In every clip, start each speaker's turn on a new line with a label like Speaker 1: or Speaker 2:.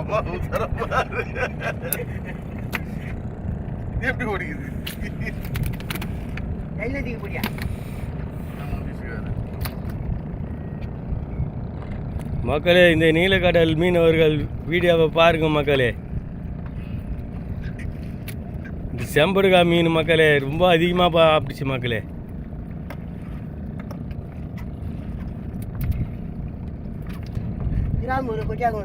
Speaker 1: அம்மா உத்தரம் பாரு. எப்படி ஓடிக்குது?
Speaker 2: கையில் தூக்கி போடியா.
Speaker 3: மக்களே இந்த நீலக்கடல் மீனவர்கள் வீடியோவை பாருங்க மக்களே. இந்த செம்படுகா மீன் மக்களே ரொம்ப அதிகமாக பா ஆப்பிடுச்சு மக்களே.
Speaker 2: கிராம ஒரு கொட்டியாக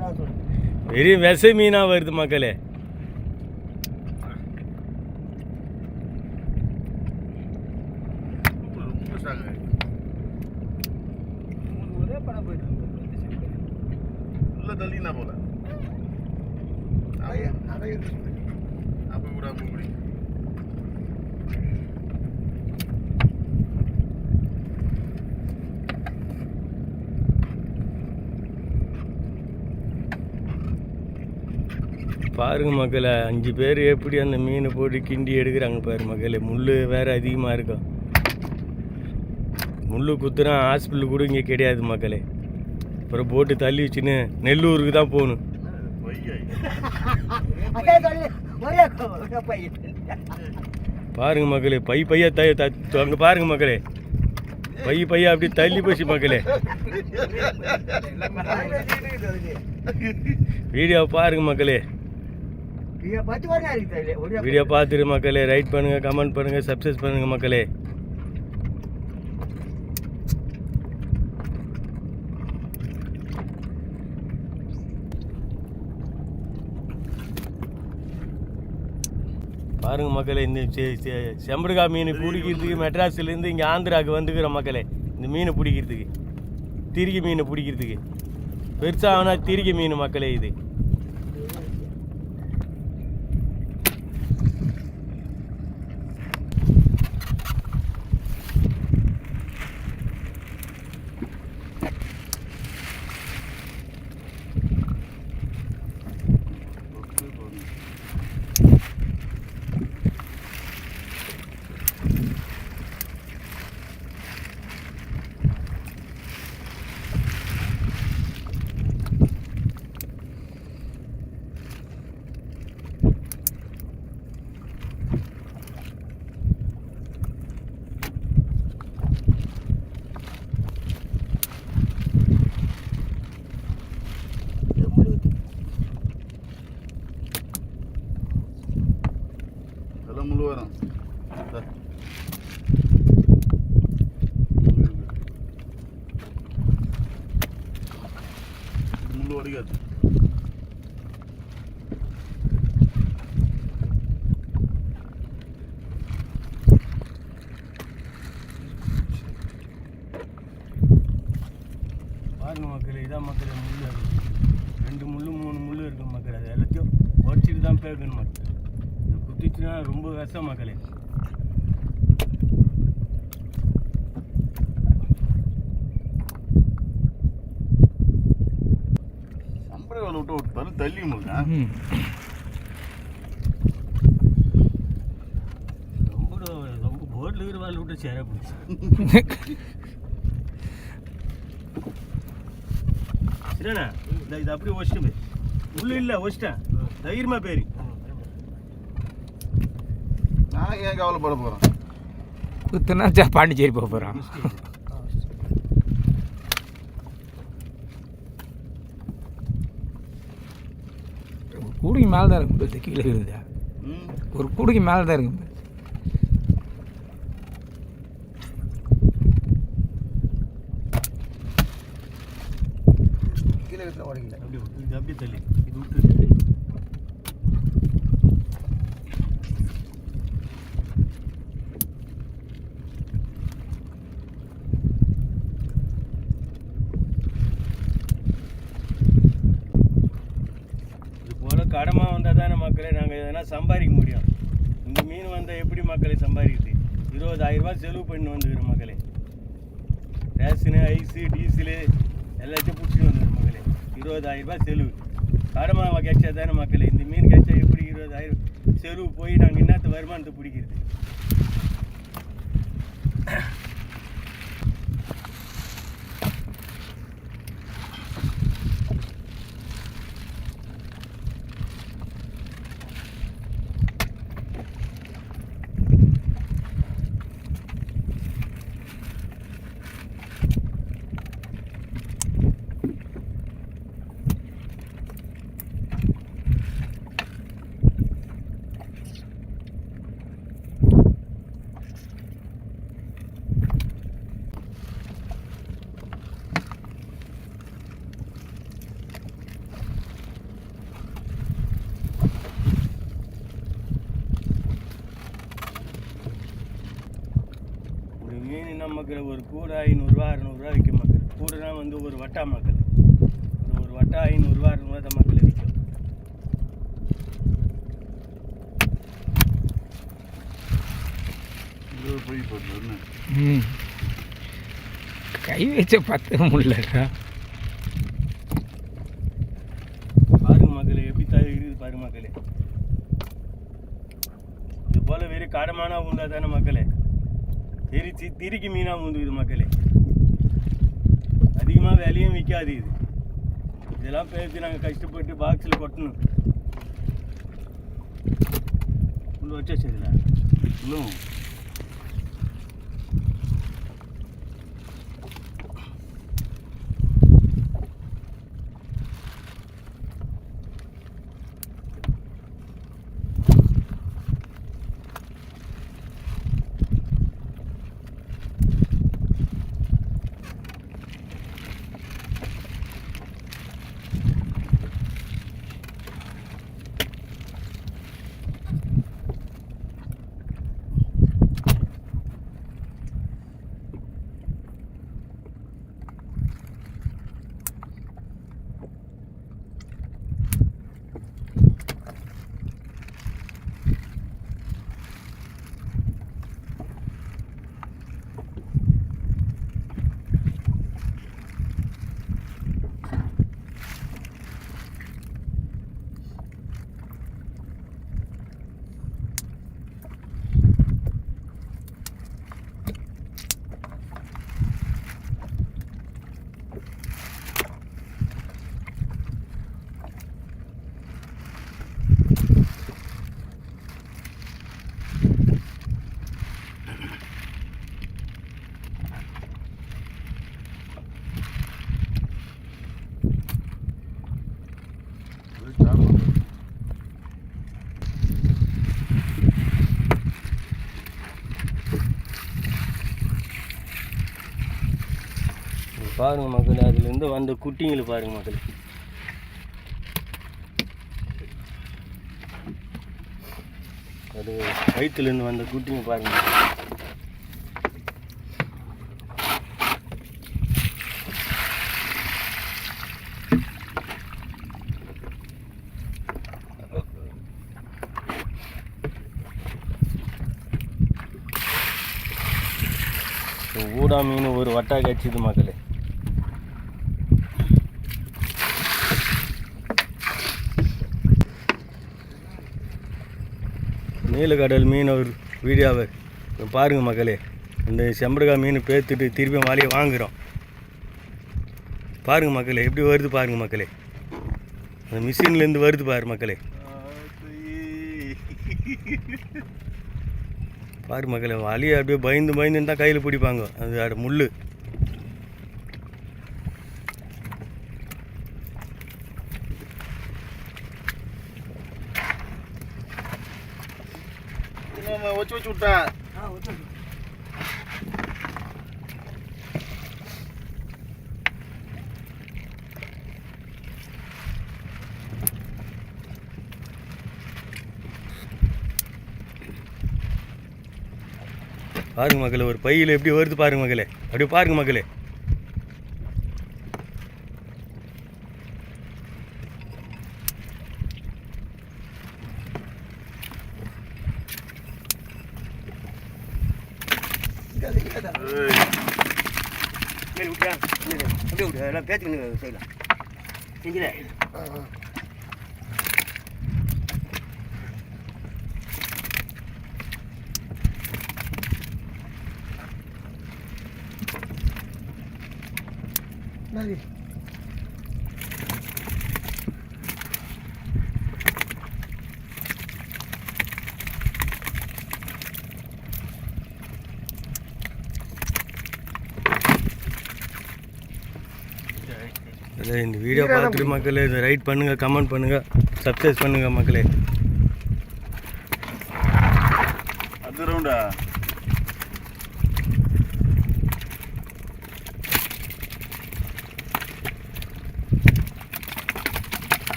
Speaker 3: வெறும் விசை மீனாக வருது மக்களே.
Speaker 1: தள்ளினா போல. அப்ப கூட. அப்ப
Speaker 3: பாருங்கள் மக்களை அஞ்சு பேர் எப்படி அந்த மீனை போட்டு கிண்டி எடுக்கிறாங்க பாரு மக்களே முள் வேறு அதிகமாக இருக்கும் முள் குத்துனா ஹாஸ்பிட்டல் கூட இங்கே கிடையாது மக்களே. அப்புறம் போட்டு தள்ளி வச்சுன்னு நெல்லூருக்கு தான் போகணும்.
Speaker 2: பையன்
Speaker 3: பாருங்க மக்களே பை பையா த த- அங்க பாருங்க மக்களே. பை பையா அப்படி தள்ளி போச்சு மக்களே. வீடியோ பாருங்க மக்களே
Speaker 2: இதை பத்து வருஷம் இருக்குது ஒரே
Speaker 3: வீடியோ பார்த்துரு மக்களே ரைட் பண்ணுங்க கமெண்ட் பண்ணுங்க சப்ஸ்கிரைப் பண்ணுங்க மக்களே. பாருங்க மக்களே இந்த செ- செம்படுகா மீன் பிடிக்கிறதுக்கு மெட்ராஸ்லேருந்து இங்கே ஆந்திராவுக்கு வந்துக்கிறோம் மக்களே இந்த மீனை பிடிக்கிறதுக்கு திருகி மீனை பிடிக்கிறதுக்கு. பெருசாகனா திருகி மீன் மக்களே இது.
Speaker 1: வரும். முள்ளு வடிக்காது
Speaker 3: பாருங்க மக்களே இதான் மக்களே முள் ரெண்டு முள் மூணு முள் இருக்கு மக்கள் அது எல்லாத்தையும் உடச்சிட்டு தான் பேக்கணும் மக்கள். குத்திச்சுன்னா ரொம்ப விஷம் மக்களே.
Speaker 1: சம்பள வேலை விட்டு ஒரு தள்ளி தள்ளி முழுங்க
Speaker 3: ரொம்ப ரொம்ப போட்டில் இருக்கிற வாழ் விட்டு சேர பிடிச்சி சரிண்ணா இந்த இது அப்படியே வச்சிட்டு போய். உள்ள இல்லை வச்சிட்டேன் தைரியமா பேரு
Speaker 1: நான் ஏன் கவலைப்பட போறேன்?
Speaker 4: குத்துனா பாண்டிச்சேரி போக போகிறான் கூடைக்கு மேலே தான் இருக்கும் பெருசு கீழே இருக்குதா
Speaker 1: ம்.
Speaker 4: ஒரு கூடைக்கு மேலே தான் இருக்கும்
Speaker 2: கீழே
Speaker 3: அப்படியே தள்ளி இது விட்டு இது போல கடமா வந்தால் தானே தான் சம்பாதிக்க முடியும். இந்த மீன் வந்தால் எப்படி மக்களை சம்பாதிக்கிறது? இருபதாயிரம் ரூபாய் செலவு பண்ணி வந்துக்கிற மக்களே. ரேஷனு ஐஸு டீசலு எல்லாத்தையும் பிடிச்சிட்டு வந்துடும் மக்களே. இருபதாயிரம் ரூபாய் செலவு. கடமா கிடைச்சா தானே மக்களே. இந்த மீன் கிடைச்சா எப்படி இருபதாயிரம்? செலவு போய் நாங்கள் என்னத்த வருமானத்தை பிடிக்கிறது ஒரு மீன் என்ன மக்கள் ஒரு கூடை ஐநூறுரூவா அறநூறுவா விற்கும் மக்கள். கூடைனா வந்து ஒரு வட்டா மக்கள். ஒரு ஒரு வட்டா ஐநூறுரூவா அறநூறுவா தான் மக்கள் விற்கும்.
Speaker 4: கை வச்ச பத்த முடியலடா
Speaker 3: பாருங்க மக்களே எப்படி தகுதி இருக்குது பாருங்க மக்களே இது போல வெறும் காடமானா உண்டா தானே மக்களே திருச்சி திரிக்கி மீனாக உண்டுக்குது மக்களே. அதிகமாக விலையும் விற்காது இது. இதெல்லாம் பேசி நாங்கள் கஷ்டப்பட்டு பாக்ஸில் கொட்டணும். இன்னும் வச்சு வச்சதுல
Speaker 1: இன்னும் அது சாப்பிடும்.
Speaker 3: பாருங்கள் பாருங்க அதுலேருந்து வந்த குட்டிங்களை பாருங்க மக்கள். அது வயிற்றுலேருந்து வந்த குட்டிங்க பாருங்க. ஊடா மீன் ஒரு வட்டா கச்சிது மக்களே. நீலக்கடல் மீன் ஒரு வீடியோவை பாருங்கள் மக்களே இந்த செம்படுகா மீன் பேத்துட்டு திருப்பி மாலையை வாங்குகிறோம் பாருங்கள் மக்களே எப்படி வருது பாருங்கள் மக்களே. அந்த மிஷின்லேருந்து வருது பாரு மக்களே. பாரு மக்களே வலியை அப்படியே பயந்து பயந்துன்னு தான் கையில் பிடிப்பாங்க. அது அட முள்
Speaker 1: வச்சு வச்சு விட்டா
Speaker 3: பாருங்க மக்களே ஒரு பையில் எப்படி வருது பாருங்க மக்களே. அப்படியே பாருங்க மக்களே.
Speaker 1: ஏய்,
Speaker 2: மேலே விட்டியா மேலே அப்படியே விடு எல்லாம் பேத்துக்கின்னு செய்யலாம் செஞ்சுல
Speaker 3: இல்லை இந்த வீடியோ பார்த்துட்டு மக்களே இதை ரைட் பண்ணுங்கள் கமெண்ட் பண்ணுங்கள் சப்ஸ்கிரைப் பண்ணுங்கள் மக்களே.
Speaker 1: அது ரவுண்டா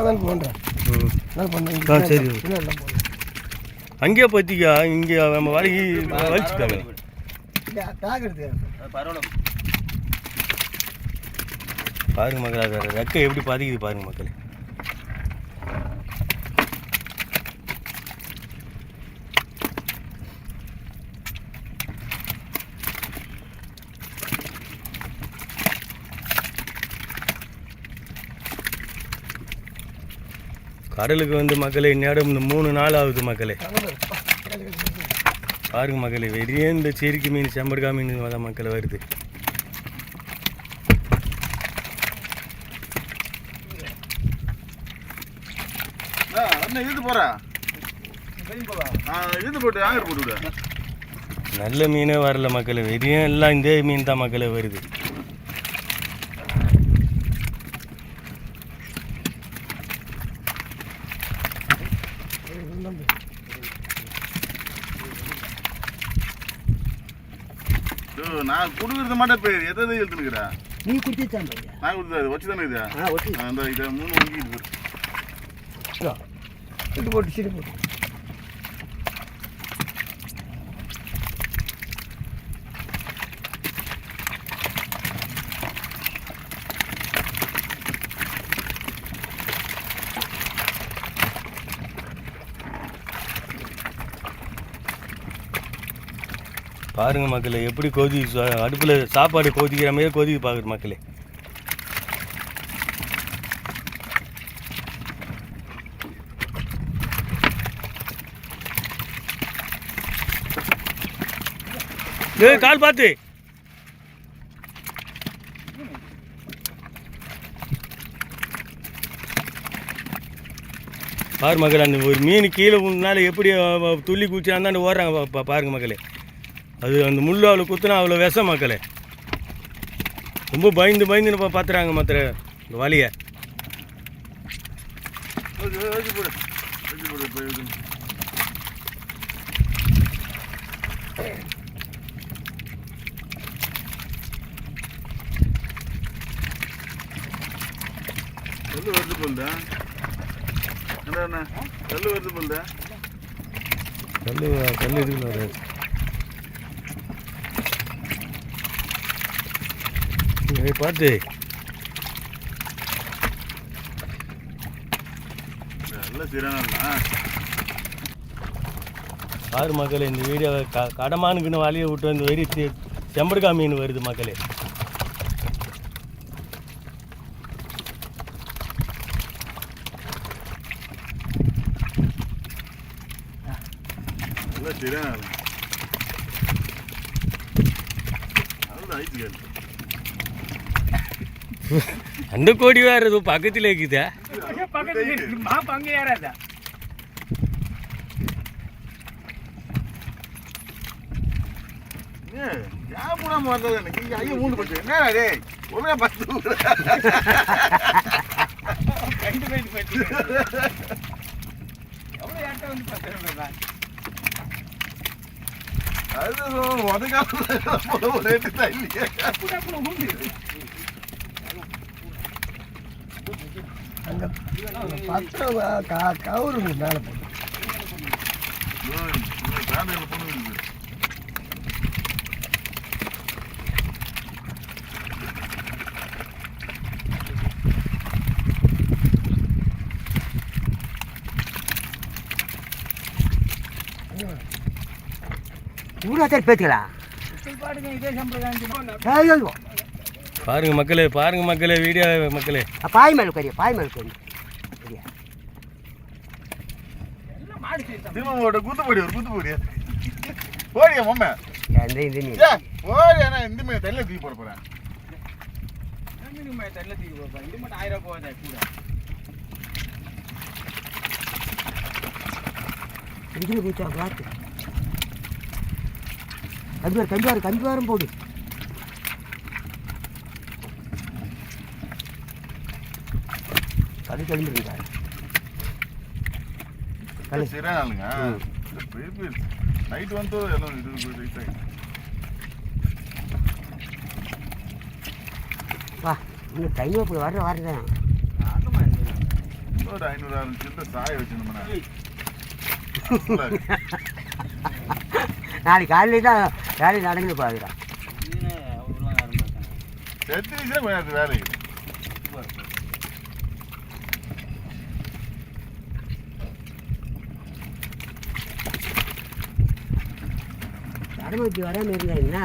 Speaker 2: தான் போன்றேன்.
Speaker 3: ம்.
Speaker 2: நான் ஆ சரி.
Speaker 3: அங்கேயே பற்றிக்கா இங்கே நம்ம வலிக்கு வலிச்சுட்டாங்க.
Speaker 2: பரவாயில்ல.
Speaker 3: பாருங்க மக்களே அது ரெக்கை எப்படி பாதிக்குது பாருங்க மக்களே. கடலுக்கு வந்து மக்களே இந்நேரம் இந்த மூணு நாள் ஆகுது மக்களே. பாருங்க மக்களே வெறியே இந்த செருக்கி மீன் செம்படுக்கா மீன் தான் மக்களே வருது. நல்ல மீனே வரல மக்களே வெறியும் எல்லாம் இந்த மீன் தான் மக்களே வருது.
Speaker 1: நான் கொடுக்கறது மட்டும் பேர் எதை இழுத்துனுக்குறா
Speaker 2: நீ குடிச்சான்
Speaker 1: நான் கொடுத்தது வச்சு. தானே இதா அந்த இதை மூணு போரு
Speaker 2: சிட்டு போட்டு சிட்டு போட்டு.
Speaker 3: பாருங்க மக்களே எப்படி கொதி அடுப்பில் சாப்பாடு கொதிக்கிற மாதிரி கொதிக்க பார்க்குற மக்களே. ஏய் கால் பார்த்து பாரு மக்களே அந்த ஒரு மீன் கீழே விழுந்தனால எப்படி துள்ளி குச்சி அந்தாண்டு ஓடுறாங்க பாருங்க மக்களே. அது அந்த முள்ளு அவ்வளோ குத்துனா அவ்வளோ விஷம் மக்களே ரொம்ப பயந்து பயந்து இப்போ பார்த்துறாங்க மற்ற இந்த வலியை
Speaker 1: வருது போல்தா என்ன வருது போல்தா
Speaker 3: கல் கல் வராது. இதை பார்த்து
Speaker 1: நல்ல
Speaker 3: பாரு மக்களே இந்த வீடியோ க கடமானுக்குன்னு வலியை விட்டு வந்து வெறி செ- செம்படுக்கா மீன் வருது மக்களே.
Speaker 1: ஆயிடுச்சு கேள்வி
Speaker 3: அந்த கோடி வேறு ஏதோ பக்கத்தில் இருக்குதா
Speaker 1: ஏய், ஏன் போடாம வந்தது எனக்கு இங்க ஐயோ மூணு பட்டு என்ன டேய் ஒரே பத்து அது உதகால இல்லையே
Speaker 2: அந்த பத்திரம் கவுருங்க மேலே போட்டு.
Speaker 1: பேண்டையில் பொண்ணு இருக்குது
Speaker 2: ஊரா சரி பேத்துக்கலாம் ஐயோ.
Speaker 3: பாருங்க மக்களே பாருங்க மக்களே வீடியோ மக்களே.
Speaker 2: பாய் மேலே கறி பாய் மேலே கறி சரியா?
Speaker 1: திரும்ப குத்து போடி ஒரு குத்து போடி போடியா மம்ம?
Speaker 2: இந்த இந்த நீ.
Speaker 1: ஏ போடியா நான் இந்த மாதிரி தள்ள தூக்கி போட போறேன்.
Speaker 2: போச்சா பார்த்து. கஞ்சுவார் கஞ்சுவார் கஞ்சுவாரம் போடு. கடு கிளம்பிருந்தா கலை.
Speaker 1: சரியான ஆளுங்க நைட் வந்து எல்லாம் இது ரைட் ஆகி
Speaker 2: வா டைம் அப்படி வர வரதான்
Speaker 1: ஒரு ஐநூறு ஆறு சில்லற சாய வச்சுருந்தோம்னா
Speaker 2: நாளைக்கு காலையில் தான் வேலையை நடந்து பார்க்குறான்
Speaker 1: செத்து வச்சுனா கொஞ்சம் நேரத்துக்கு வேலைக்கு
Speaker 2: தடமத்தி வராமல் இருந்தாங்கன்னா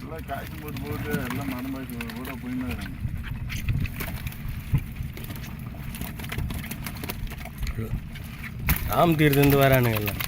Speaker 1: எல்லாம் காய்ச்சி போட்டு போட்டு எல்லாம் மனமாக்கி கூட போயின்னு
Speaker 3: ராம் தீர்த்து வரானுங்க எல்லாம்.